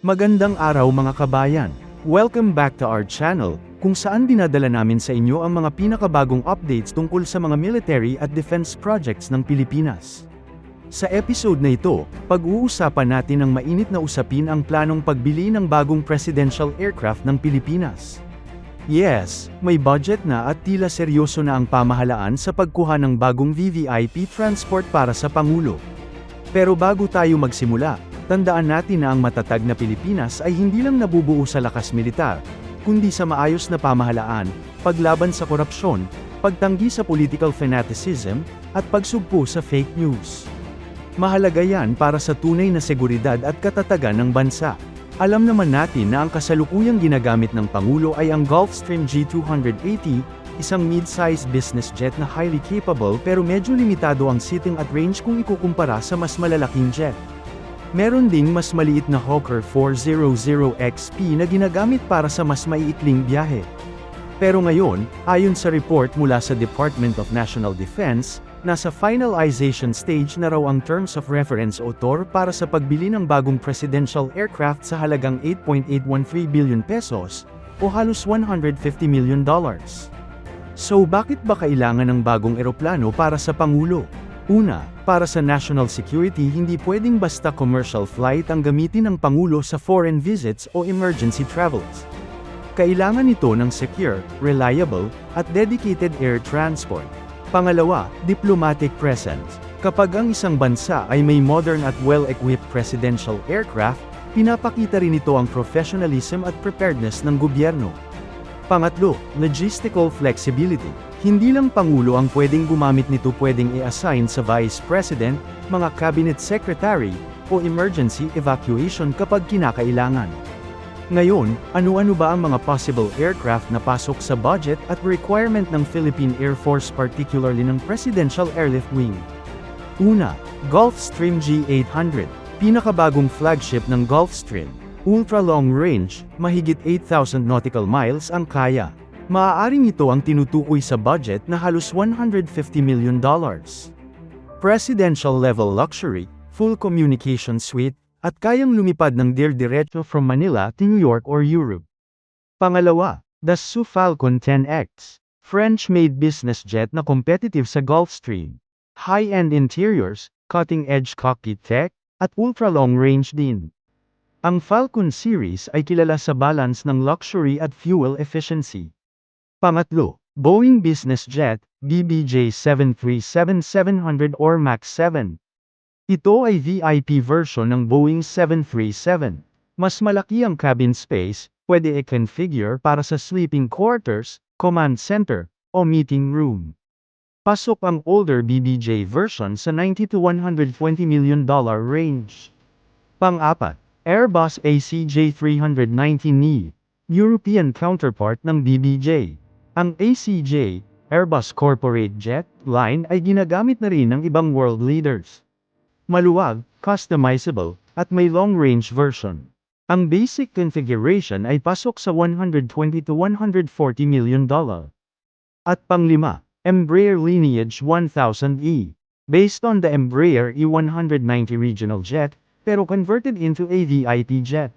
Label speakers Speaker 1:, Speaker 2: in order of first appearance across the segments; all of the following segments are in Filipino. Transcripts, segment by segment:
Speaker 1: Magandang araw mga kabayan. Welcome back to our channel, kung saan dinadala namin sa inyo ang mga pinakabagong updates tungkol sa mga military at defense projects ng Pilipinas. Sa episode na ito, pag-uusapan natin ang mainit na usapin ang planong pagbili ng bagong presidential aircraft ng Pilipinas. Yes, may budget na at tila seryoso na ang pamahalaan sa pagkuha ng bagong VVIP transport para sa Pangulo. Pero bago tayo magsimula, tandaan natin na ang matatag na Pilipinas ay hindi lang nabubuo sa lakas militar, kundi sa maayos na pamahalaan, paglaban sa korupsyon, pagtanggi sa political fanaticism, at pagsugpo sa fake news. Mahalaga yan para sa tunay na seguridad at katatagan ng bansa. Alam naman natin na ang kasalukuyang ginagamit ng Pangulo ay ang Gulfstream G280, isang mid-sized business jet na highly capable pero medyo limitado ang seating at range kung ikukumpara sa mas malalaking jet. Meron ding mas maliit na Hawker 400XP na ginagamit para sa mas maiikling biyahe. Pero ngayon, ayon sa report mula sa Department of National Defense, nasa finalization stage na raw ang terms of reference o TOR para sa pagbili ng bagong presidential aircraft sa halagang 8.813 billion pesos, o halos 150 million dollars. So bakit ba kailangan ng bagong eroplano para sa Pangulo? Una, para sa national security hindi pwedeng basta commercial flight ang gamitin ng Pangulo sa foreign visits o emergency travels. Kailangan ito ng secure, reliable, at dedicated air transport. Pangalawa, diplomatic presence. Kapag ang isang bansa ay may modern at well-equipped presidential aircraft, pinapakita rin ito ang professionalism at preparedness ng gobyerno. Pangatlo, logistical flexibility. Hindi lang Pangulo ang pwedeng gumamit nito pwedeng i-assign sa Vice President, mga Cabinet Secretary, o emergency evacuation kapag kinakailangan. Ngayon, ano-ano ba ang mga possible aircraft na pasok sa budget at requirement ng Philippine Air Force particularly ng Presidential Airlift Wing? Una, Gulfstream G800, pinakabagong flagship ng Gulfstream. Ultra long range, mahigit 8,000 nautical miles ang kaya. Maaaring ito ang tinutukoy sa budget na halos 150 million dollars. Presidential level luxury, full communication suite, at kayang lumipad ng dir-diretso from Manila to New York or Europe. Pangalawa, Dassault Falcon 10X, French-made business jet na competitive sa Gulfstream. High-end interiors, cutting-edge cockpit tech, at ultra-long range din. Ang Falcon series ay kilala sa balance ng luxury at fuel efficiency. Pangatlo, Boeing Business Jet, BBJ 737-700 or MAX 7. Ito ay VIP version ng Boeing 737. Mas malaki ang cabin space, pwede i-configure para sa sleeping quarters, command center, o meeting room. Pasok ang older BBJ version sa 90 to 120 million dollar range. Pang-apat, Airbus ACJ319neo, European counterpart ng BBJ. Ang ACJ, Airbus Corporate Jet Line ay ginagamit na rin ng ibang world leaders. Maluwag, customizable, at may long-range version. Ang basic configuration ay pasok sa 120 to 140 million dollar. At panglima, Embraer Lineage 1000E. Based on the Embraer E190 regional jet, pero converted into a jet.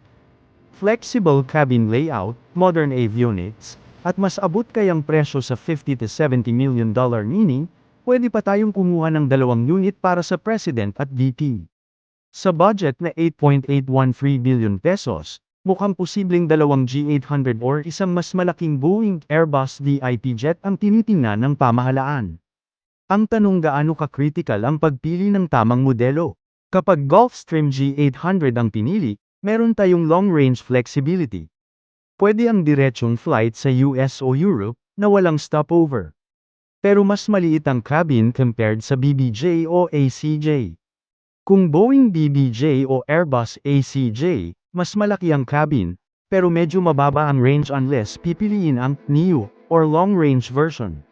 Speaker 1: Flexible cabin layout, modern avionics, at mas abot kayang presyo sa 50 to 70 million dollar meaning, pwede pa tayong kumuha ng dalawang unit para sa President at VP. Sa budget na 8.813 billion pesos, mukhang posibleng dalawang G800 or isang mas malaking Boeing Airbus VIP jet ang tinitingnan ng pamahalaan. Ang tanong gaano ka-critical ang pagpili ng tamang modelo? Kapag Gulfstream G800 ang pinili, meron tayong long-range flexibility. Pwede ang diretsong flight sa US o Europe, na walang stopover. Pero mas maliit ang cabin compared sa BBJ o ACJ. Kung Boeing BBJ o Airbus ACJ, mas malaki ang cabin, pero medyo mababa ang range unless pipiliin ang NEO or long-range version.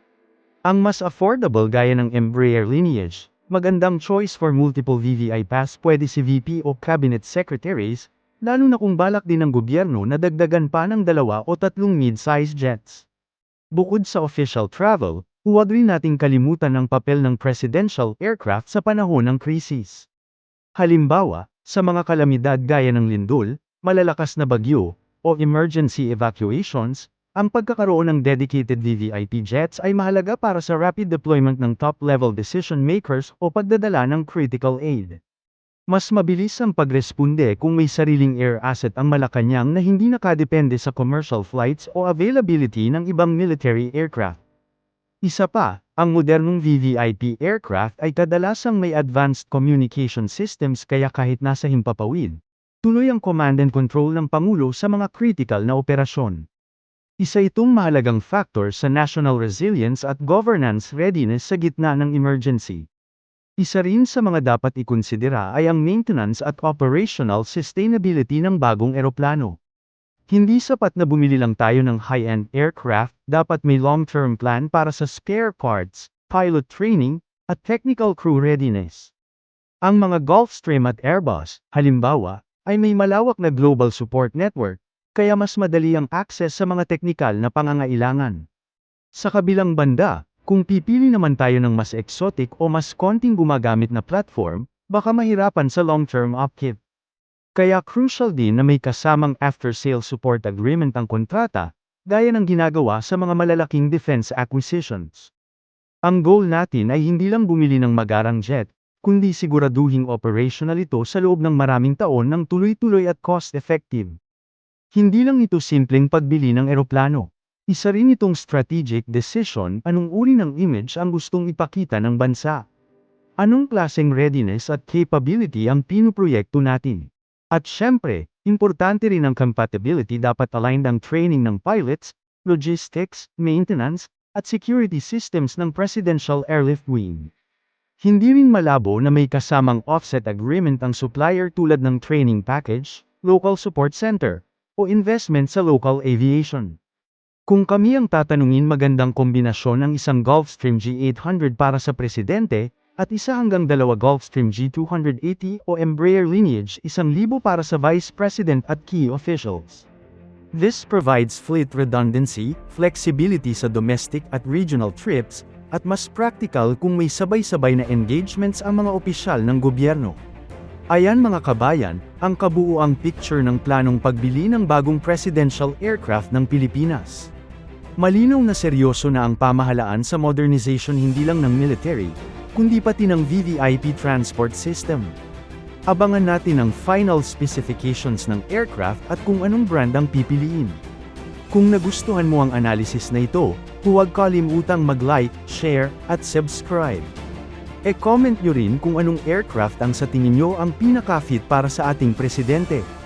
Speaker 1: Ang mas affordable gaya ng Embraer Lineage, magandang choice for multiple VVI pass pwede si VP o Cabinet Secretaries, lalo na kung balak din ng gobyerno na dagdagan pa ng dalawa o tatlong mid-size jets. Bukod sa official travel, huwag rin nating kalimutan ang papel ng presidential aircraft sa panahon ng krisis. Halimbawa, sa mga kalamidad gaya ng lindol, malalakas na bagyo, o emergency evacuations, ang pagkakaroon ng dedicated VVIP jets ay mahalaga para sa rapid deployment ng top-level decision makers o pagdadala ng critical aid. Mas mabilis ang pagresponde kung may sariling air asset ang Malacanang na hindi nakadepende sa commercial flights o availability ng ibang military aircraft. Isa pa, ang modernong VVIP aircraft ay kadalasang may advanced communication systems kaya kahit nasa himpapawid, tuloy ang command and control ng Pangulo sa mga critical na operasyon. Isa itong mahalagang factor sa national resilience at governance readiness sa gitna ng emergency. Isa rin sa mga dapat ikonsidera ay ang maintenance at operational sustainability ng bagong eroplano. Hindi sapat na bumili lang tayo ng high-end aircraft, dapat may long-term plan para sa spare parts, pilot training, at technical crew readiness. Ang mga Gulfstream at Airbus, halimbawa, ay may malawak na global support network, kaya mas madali ang access sa mga teknikal na pangangailangan. Sa kabilang banda, kung pipili naman tayo ng mas exotic o mas konting gumagamit na platform, baka mahirapan sa long-term upkeep. Kaya crucial din na may kasamang after-sale support agreement ang kontrata, gaya ng ginagawa sa mga malalaking defense acquisitions. Ang goal natin ay hindi lang bumili ng magarang jet, kundi siguraduhing operational ito sa loob ng maraming taon ng tuloy-tuloy at cost-effective. Hindi lang ito simpleng pagbili ng eroplano. Isa rin itong strategic decision anong uri ng image ang gustong ipakita ng bansa. Anong klaseng readiness at capability ang pinuproyekto natin. At syempre, importante rin ang compatibility dapat aligned ang training ng pilots, logistics, maintenance, at security systems ng Presidential Airlift Wing. Hindi rin malabo na may kasamang offset agreement ang supplier tulad ng training package, local support center, o investment sa local aviation. Kung kami ang tatanungin magandang kombinasyon ng isang Gulfstream G800 para sa presidente, at isa hanggang dalawa Gulfstream G280 o Embraer lineage isang libo para sa vice president at key officials. This provides fleet redundancy, flexibility sa domestic at regional trips, at mas practical kung may sabay-sabay na engagements ang mga opisyal ng gobyerno. Ayan mga kabayan, ang kabuuang picture ng planong pagbili ng bagong presidential aircraft ng Pilipinas. Malinaw na seryoso na ang pamahalaan sa modernization hindi lang ng military, kundi pati ng VVIP transport system. Abangan natin ang final specifications ng aircraft at kung anong brand ang pipiliin. Kung nagustuhan mo ang analysis na ito, huwag kalimutang mag-like, share, at subscribe. E-comment nyo rin kung anong aircraft ang sa tingin nyo ang pinaka-fit para sa ating presidente.